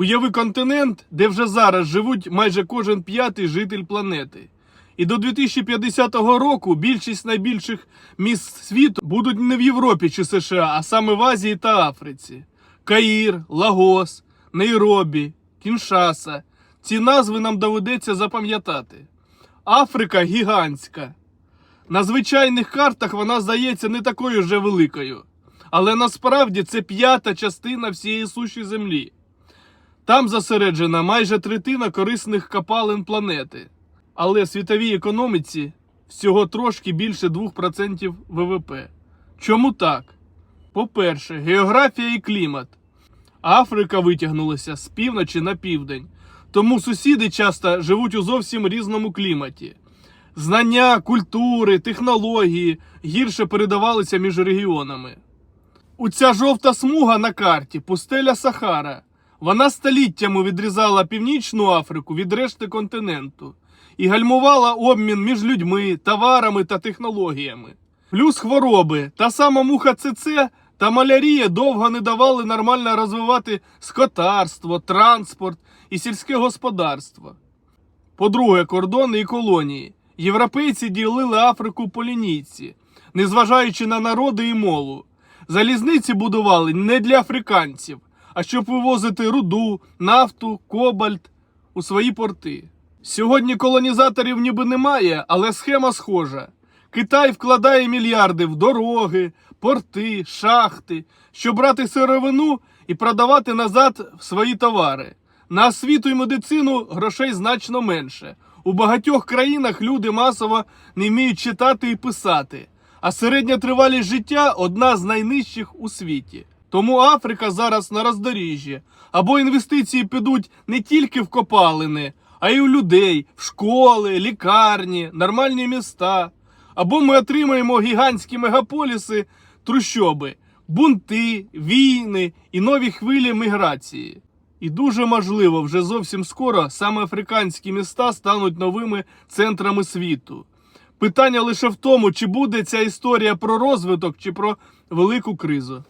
Уяви континент, де вже зараз живуть майже кожен п'ятий житель планети. І до 2050 року більшість найбільших міст світу будуть не в Європі чи США, а саме в Азії та Африці. Каїр, Лагос, Нейробі, Кіншаса. Ці назви нам доведеться запам'ятати. Африка гігантська. На звичайних картах вона здається не такою вже великою. Але насправді це п'ята частина всієї суші Землі. Там зосереджена майже третина корисних копалин планети. Але світовій економіці всього трошки більше 2% ВВП. Чому так? По-перше, географія і клімат. Африка витягнулася з півночі на південь, тому сусіди часто живуть у зовсім різному кліматі. Знання, культури, технології гірше передавалися між регіонами. Оця жовта смуга на карті пустеля Сахара. Вона століттями відрізала Північну Африку від решти континенту і гальмувала обмін між людьми, товарами та технологіями. Плюс хвороби, та сама муха ЦЦ та малярія довго не давали нормально розвивати скотарство, транспорт і сільське господарство. По-друге, кордони і колонії. Європейці ділили Африку по лінійці, незважаючи на народи і мову. Залізниці будували не для африканців, а щоб вивозити руду, нафту, кобальт у свої порти. Сьогодні колонізаторів ніби немає, але схема схожа. Китай вкладає мільярди в дороги, порти, шахти, щоб брати сировину і продавати назад свої товари. На освіту і медицину грошей значно менше. У багатьох країнах люди масово не вміють читати і писати, а середня тривалість життя одна з найнижчих у світі. Тому Африка зараз на роздоріжжі. Або інвестиції підуть не тільки в копалини, а й у людей, в школи, лікарні, нормальні міста. Або ми отримаємо гігантські мегаполіси, трущоби, бунти, війни і нові хвилі міграції. І дуже можливо, вже зовсім скоро саме африканські міста стануть новими центрами світу. Питання лише в тому, чи буде ця історія про розвиток, чи про велику кризу.